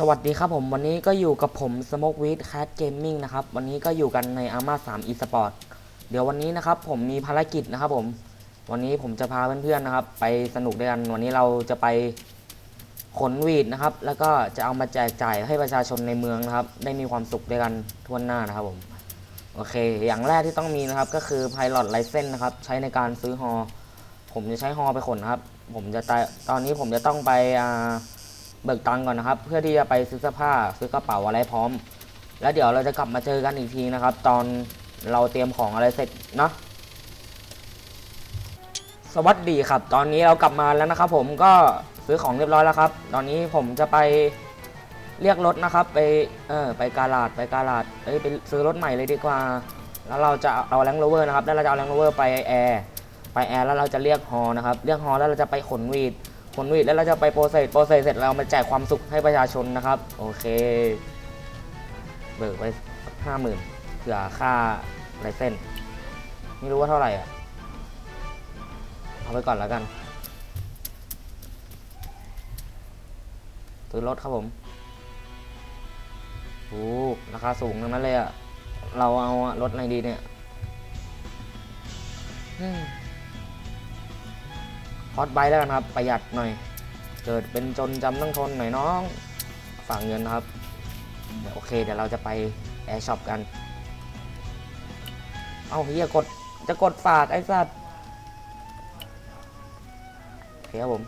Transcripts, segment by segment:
สวัสดีครับผม วันนี้ก็อยู่กับผม Smoke with Cat Gaming นะครับ วันนี้ก็อยู่กันใน Arma 3 eSport เดี๋ยววันนี้นะครับผมมีภารกิจนะครับผม วันนี้ผมจะพาเพื่อนๆนะครับ ไปสนุกด้วยกัน วันนี้เราจะไปขนวีดนะครับ แล้วก็จะเอามาแจกจ่ายให้ประชาชนในเมืองนะครับ ได้มีความสุขด้วยกันทั่วหน้านะครับผม โอเค อย่างแรกที่ต้องมีนะครับก็คือ Pilot License นะครับ ใช้ในการซื้อฮอ ผมจะใช้ฮอไปขนนะครับ ผมจะตตอนนี้ผมจะต้องไปอ่า เบิกตังก่อนนะครับ เพื่อที่จะไปซื้อเสื้อผ้าซื้อกระเป๋าอะไรพร้อม แล้วเดี๋ยวเราจะกลับมาเจอกันอีกทีนะครับ ตอนเราเตรียมของอะไรเสร็จเนาะสวัสดีครับ ตอนนี้เรากลับมาแล้วนะครับ ผมก็ซื้อของเรียบร้อยแล้วครับ ตอนนี้ผมจะไปเรียกรถนะครับ ไปเออไปกาลาดไปกาลาดเอ้ยไปซื้อรถใหม่เลยดีกว่า แล้วเราจะเอาแรงโรเวอร์นะครับแล้วเราจะเอาแรงโรเวอร์ไปแอร์ไปแอร์แล้วเราจะเรียกฮอนะครับเรียกฮอแล้วเราจะไปขนวีด ผลวีดแล้วเราจะไปโปรเซสโปรเซสเสร็จเรามาแจกความสุขให้ประชาชนนะครับ โอเค เบิกไปห้าหมื่นเผื่อค่าไลเส้นไม่รู้ว่าเท่าไหร่อะ เอาไปก่อนแล้วกันซื้อรถครับผมโอ้ราคาสูงทั้งนั้นเลยอะ เราเอารถอะไรดีเนี่ย ฮอตไบแล้วกันครับ ประหยัดหน่อย เกิดเป็นจนจำต้องทนหน่อยน้องฝากเงินนะครับเดี๋ยวโอเคเดี๋ยวเราจะไปแอร์ช็อปกัน เอาเฮียกดจะกดฝากไอ้สัตว์โอเคครับผม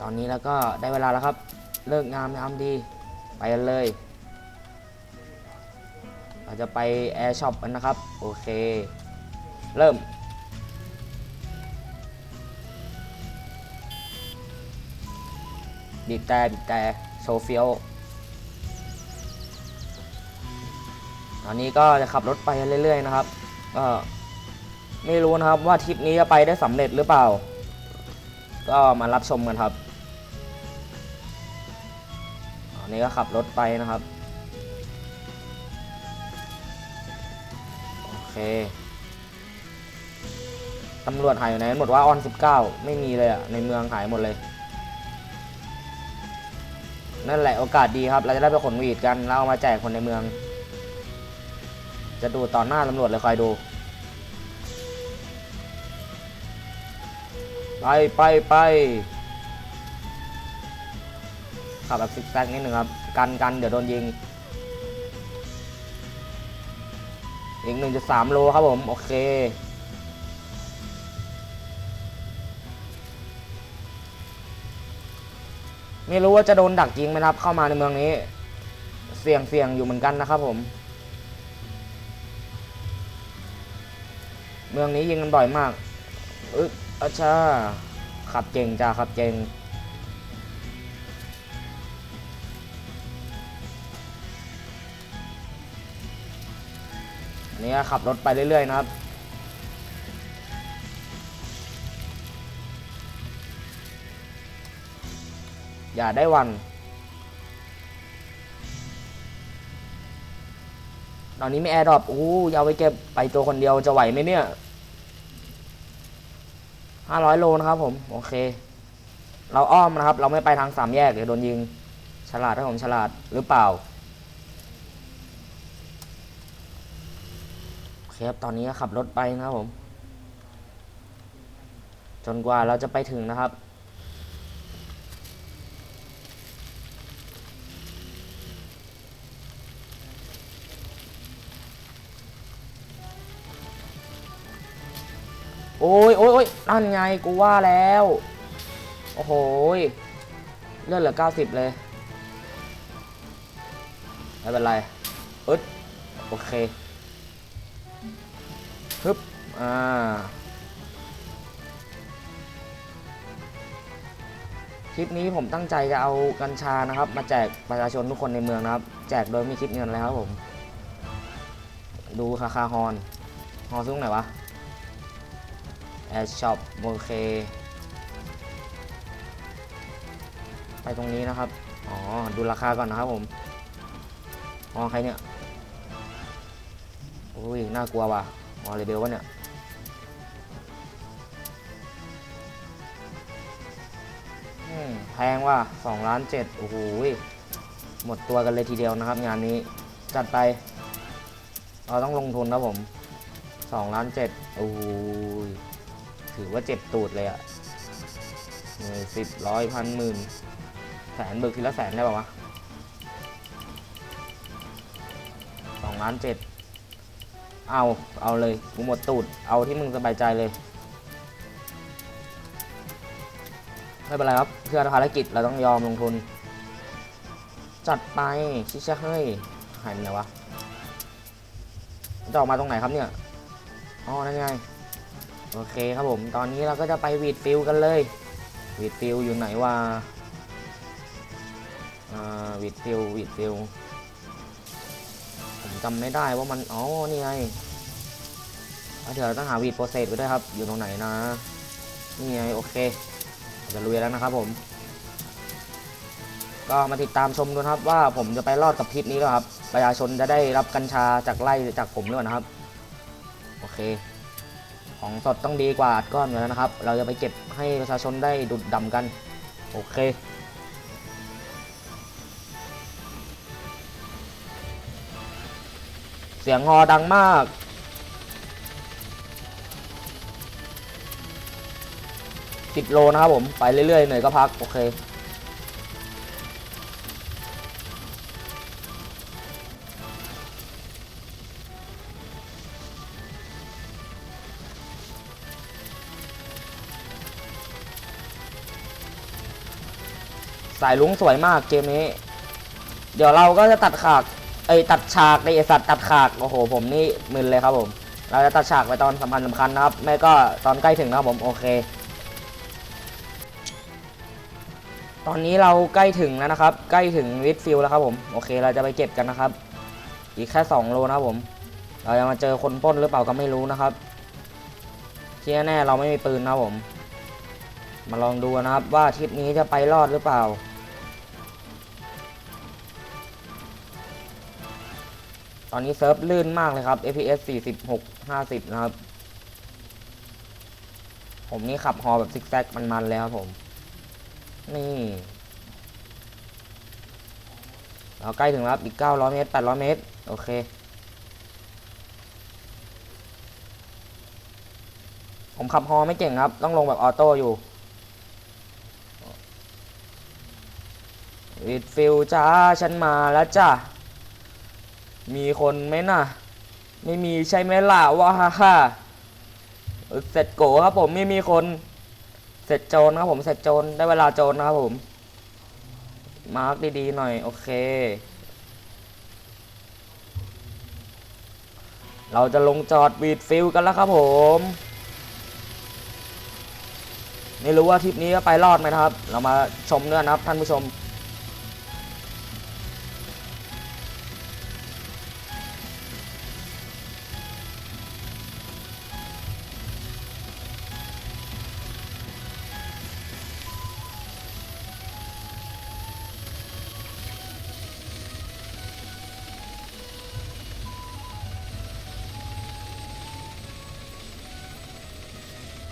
ตอนนี้แล้วก็ได้เวลาแล้วครับ เลิกงามยามดี ไปกันเลย เราจะไปแอร์ช็อปกันนะครับ โอเค เริ่ม บีบแต่บีบแต่โชว์เฟียวตอนนี้ก็จะขับรถไปเรื่อย ๆ นะครับก็ไม่รู้นะครับว่าทริปนี้จะไปได้สำเร็จหรือเปล่า ก็มารับชมกันครับอันนี้ก็ขับรถไปนะครับ โอเคตำรวจหายอยู่ไหนหมดว่าออน 19 ไม่มีเลยอะในเมืองหายหมดเลย นั่นแหละโอกาสดีครับ เราจะได้ไปขนวีดกันแล้วเอามาแจกคนในเมือง จะดูต่อหน้าตำรวจเลยคอยดูไปไปไปขับแบบซิกแซกนิดหนึ่งครับ กันกันเดี๋ยวโดนยิง อีก 1.3 โลครับผม โอเค ไม่รู้ว่าจะโดนดักยิงไหมครับ เข้ามาในเมืองนี้ เสี่ยงเสี่ยงอยู่เหมือนกันนะครับผม เมืองนี้ยิงกันบ่อยมากอึ๊กอาชาขับเก่งจ้าขับเก่งอันนี้ขับรถไปเรื่อยๆนะครับ อย่าได้วันตอนนี้ไม่แอร์ดรอปอู้ยาวไปเก็บไปตัวคนเดียวจะไหวไหมเนี่ยห้าร้อยโลนะครับผม โอเค เราอ้อมนะครับ เราไม่ไปทางสามแยกเดี๋ยวโดนยิง ฉลาดถ้าผมฉลาดหรือเปล่าโอเคครับตอนนี้ขับรถไปนะครับผม จนกว่าเราจะไปถึงนะครับ อ้ยโอ้ยโอ้ยนั่นไงกูว่าแล้ว โอ้โหเลือดเหลือ 90 เลย ไม่เป็นไรอึดโอเคฮึบอ่าคลิปนี้ผมตั้งใจจะเอากัญชานะครับ มาแจกประชาชนทุกคนในเมืองนะครับ แจกโดยไม่คิดเงินเลยครับผม ดูคาคาฮอนฮอนซุ้งไหนวะ แอร์ช็อปโอเค ไปตรงนี้นะครับ อ๋อ ดูราคาก่อนนะครับผม อ๋อ ใครเนี่ย อุ้ย น่ากลัวว่ะ อ๋อเลเบลวะเนี่ยอืมแพงว่ะสองล้านเจ็ดโอ้โห หมดตัวกันเลยทีเดียวนะครับงานนี้ จัดไป เราต้องลงทุนนะผมสองล้านเจ็ดโอ้โห ถือว่าเจ็บตูดเลยอะหนึ่งสิบร้อยพันหมื่นแสนเบิกทีละแสนได้ป่าวะสองล้านเจ็ดเอา เอาเลย กูหมดตูด เอาที่มึงสบายใจเลย ไม่เป็นไรครับ เพื่อภารกิจเราต้องยอมลงทุน จัดไป ชิชะเฮ้ย หายไปไหนวะจะออกมาตรงไหนครับเนี่ย อ๋อ นั่นไง โอเคครับผม ตอนนี้เราก็จะไปวีดฟิลกันเลยวีดฟิลอยู่ไหนวะอ่าวีดฟิลวีดฟิลผมจำไม่ได้ว่ามัน อ๋อ นี่ไงเดี๋ยวเราต้องหาวีดโปรเซสไปด้วยครับ อยู่ตรงไหนนะ นี่ไง โอเค จะลุยแล้วนะครับผม ก็มาติดตามชมดูครับว่าผมจะไปรอดกับทริปนี้หรือเปล่าครับ ประชาชนจะได้รับกัญชาจากไล่จากผมหรือเปล่านะครับ โอเค ของสดต้องดีกว่าอัดก้อนอยู่แล้วนะครับ เราจะไปเก็บให้ประชาชนได้ดุดดำกัน โอเค เสียงฮอดังมากสิบโลนะครับผม ไปเรื่อยๆเหนื่อยก็พัก โอเค สายลุงสวยมากเกมนี้ เดี๋ยวเราก็จะตัดฉากไอตัดฉากในไอสัตว์ตัดฉากโอ้โห ผมนี่มึนเลยครับผม เราจะตัดฉากไปตอนสำคัญสำคัญนะครับ ไม่ก็ตอนใกล้ถึงนะครับผมโอเค ตอนนี้เราใกล้ถึงแล้วนะครับ ใกล้ถึงวิดฟิลแล้วครับผมโอเค เราจะไปเก็บกันนะครับ อีกแค่ 2 โลนะครับผม เราจะมาเจอคนป้นหรือเปล่าก็ไม่รู้นะครับที่แน่เราไม่มีปืนนะครับผม มาลองดูนะครับว่าทริปนี้จะไปรอดหรือเปล่า ตอนนี้เซิร์ฟลื่นมากเลยครับ FPS 46 50 นะครับ ผมนี่ขับฮอแบบซิกแซกมันๆเลยครับผม นี่เราใกล้ถึงแล้วอีก 900 เมตร 800 เมตร โอเค ผมขับฮอไม่เก่งครับ ต้องลงแบบออโต้อยู่ วิดฟิลจ้าฉันมาแล้วจ้ามีคนไหมน่ะ ไม่มีใช่ไหมล่ะว่าฮ่าฮ่าเสร็จโกครับผมไม่มีคน เสร็จโจรครับผมเสร็จโจรได้เวลาโจรนะครับผม มาร์กดีๆหน่อย โอเค เราจะลงจอดวีดฟิลกันแล้วครับผม ไม่รู้ว่าทริปนี้จะไปรอดไหมครับ เรามาชมด้วยนะครับท่านผู้ชม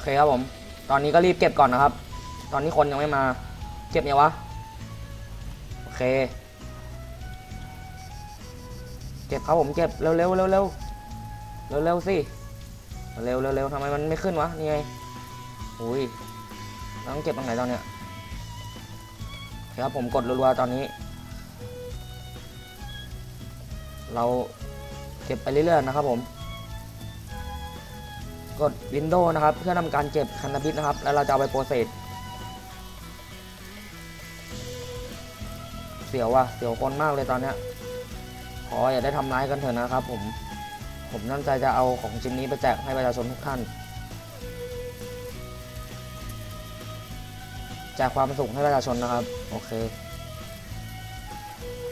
เคครับผม ตอนนี้ก็รีบเก็บก่อนนะครับ ตอนนี้คนยังไม่มา เก็บเนี่ยวะ โอเค เก็บครับผมเก็บเร็วเร็วเร็วเร็วเร็วเร็วสิเร็วเร็วเร็วทำไมมันไม่ขึ้นวะนี่ไงอุ้ยต้องเก็บตรงไหนตอนเนี้ยครับผมกดรัวๆตอนนี้ เราเก็บไปเรื่อยๆนะครับผม กด Windows นะครับ เพื่อทำการเก็บคันนาบิสนะครับ แล้วเราจะเอาไปโปรเซสเสียวว่ะเสียวคนมากเลยตอนนี้ขออย่าได้ทำร้ายกันเถอะนะครับ ผมผมตั้งใจจะเอาของชิ้นนี้ไปแจกให้ประชาชนทุกท่านแจกความสุขให้ประชาชนนะครับ โอเค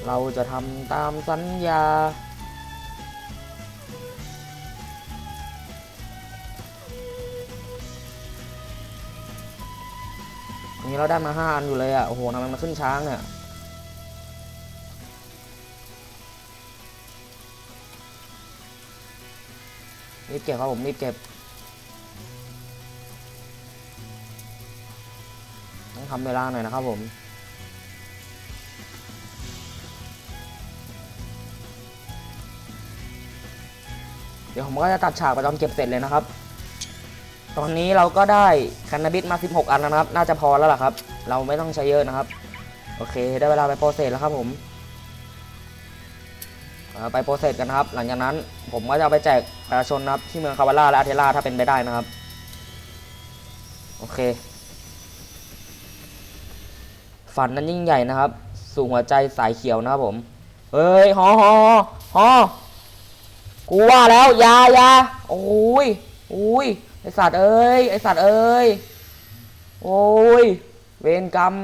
เราจะทำตามสัญญา นี้เราได้มาห้าอันอยู่เลยอะ โอ้โหทำมันมาขึ้นช้างเนี่ย รีบเก็บครับผมรีบเก็บ ต้องทำเวลาหน่อยนะครับผมเดี๋ยวผมก็จะตัดฉากไปตอนเก็บเสร็จเลยนะครับ ตอนนี้เราก็ได้แคนาบิสมา 16 อันแล้วนะครับ น่าจะพอแล้วล่ะครับ เราไม่ต้องใช้เยอะนะครับ โอเค ได้เวลาไปโปรเซสแล้วครับผมไปโปรเซสกันนะครับ หลังจากนั้นผมก็จะเอาไปแจกประชาชนนะครับ ที่เมืองคาวาร่าและอาเทล่าถ้าเป็นไปได้นะครับ โอเค ฝันนั้นยิ่งใหญ่นะครับ สู่หัวใจสายเขียวนะครับผมเฮ้ยฮอฮอฮอกูว่าแล้วยายาโอ้ยโอ้ย ไอสัตว์เอ้ย ไอสัตว์เอ้ย โอ้ย เวรกรรม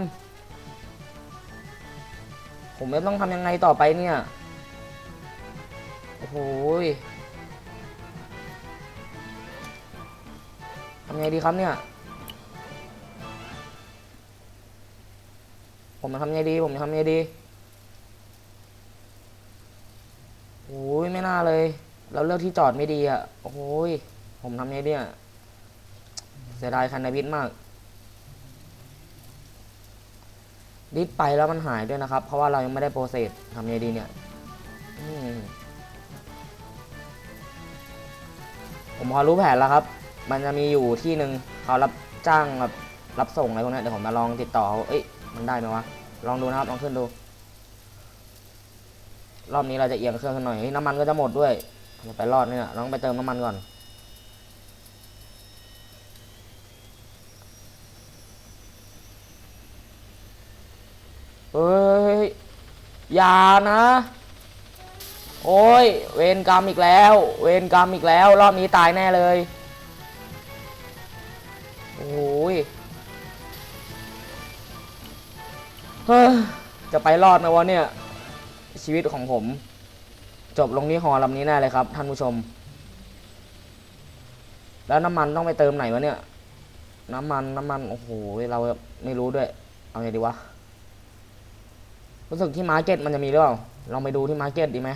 ผมไม่ต้องทำยังไงต่อไปเนี่ย โอ้โหยทำไงดีครับเนี่ย ผมจะทำไงดี ผมจะทำไงดีโอ้ยไม่น่าเลย เราเลือกที่จอดไม่ดีอะ โอ้ยผมทำไงเนี่ย เสียดายคันนาบิดมาก ดิสไปแล้วมันหายด้วยนะครับ เพราะว่าเรายังไม่ได้โปรเซสทำไงดีเนี่ยผมพอรู้แผนแล้วครับ มันจะมีอยู่ที่หนึ่งเขารับจ้างแบบรับส่งอะไรพวกนี้เดี๋ยวผมมาลองติดต่อเขาเอ้ย มันได้ไหมวะ ลองดูนะครับ ลองขึ้นดู รอบนี้เราจะเอียงเครื่องขึ้นหน่อยเฮ้ยน้ำมันก็จะหมดด้วยจะไปรอดเนี่ย ลองไปเติมน้ำมันก่อน ฮ้ยอย่านะ โอ้ย เวรกรรมอีกแล้ว เวรกรรมอีกแล้ว รอบนี้ตายแน่เลย โอ้ยเฮ้ยจะไปรอดไหมวะเนี่ย ชีวิตของผม จบลงที่หอลำนี้แน่เลยครับ ท่านผู้ชม แล้วน้ำมันต้องไปเติมไหนวะเนี่ย น้ำมันน้ำมัน โอ้โห เราไม่รู้ด้วย เอาไงดีวะ รู้สึกที่มาร์เก็ตมันจะมีหรือเปล่าลองไปดูที่มาร์เก็ตดีไหม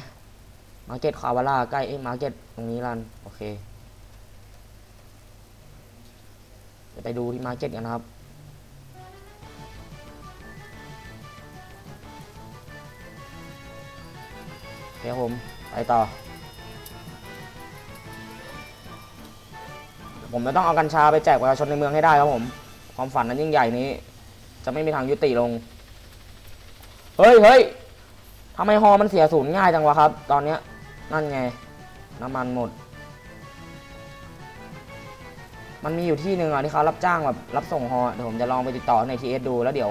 มาร์เก็ตคาวาร่าใกล้เอ้มาร์เก็ตตรงนี้ลันโอเคเดี๋ยวไปดูที่มาร์เก็ตกันนะครับโอเคผม ไปต่อ ผมจะต้องเอากัญชาไปแจกประชาชนในเมืองให้ได้ครับผม ความฝันนั้นยิ่งใหญ่นี้ จะไม่มีทางยุติลง เฮ้ยเฮ้ยทำไมฮอมันเสียศูนย์ง่ายจังวะครับ ตอนเนี้ยนั่นไง น้ำมันหมด มันมีอยู่ที่หนึ่งอะที่เขารับจ้างแบบรับส่งฮอเดี๋ยวผมจะลองไปติดต่อในทีเอสดูแล้วเดี๋ยว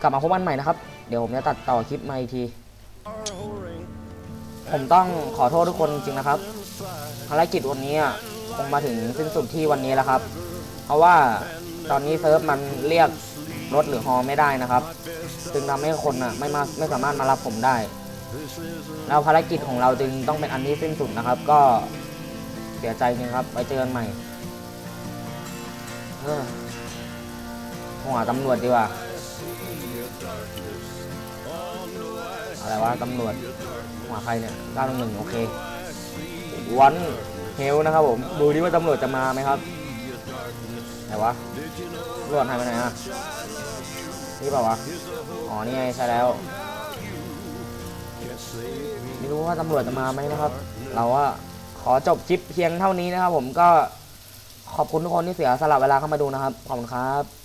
กลับมาพบกันใหม่นะครับ เดี๋ยวผมจะตัดต่อคลิปมาอีกที ผมต้องขอโทษทุกคนจริงนะครับภารกิจวันนี้อะคงมาถึงสิ้นสุดที่วันนี้แล้วครับ เพราะว่าตอนนี้เซิร์ฟมันเรียกรถหรือฮอไม่ได้นะครับ จึงทำให้คนอะไม่มาไม่สามารถมารับผมได้ แล้วภารกิจของเราจึงต้องเป็นอันที่สิ้นสุดนะครับ ก็เสียใจจริงครับไว้เจอกันใหม่เออหัวตำรวจดีกว่าอะไรวะตำรวจหัวใครเนี่ย911โอเควันเฮลนะครับผมดูดิว่าตำรวจจะมาไหมครับไหนวะตำรวจหายไปไหนอะ นี่เปล่าวะ อ๋อ นี่ไงใช่แล้ว ไม่รู้ว่าตำรวจจะมาไหมนะครับ เราว่าขอจบคลิปเพียงเท่านี้นะครับ ผมก็ขอบคุณทุกคนที่เสียสละเวลาเข้ามาดูนะครับ ขอบคุณครับ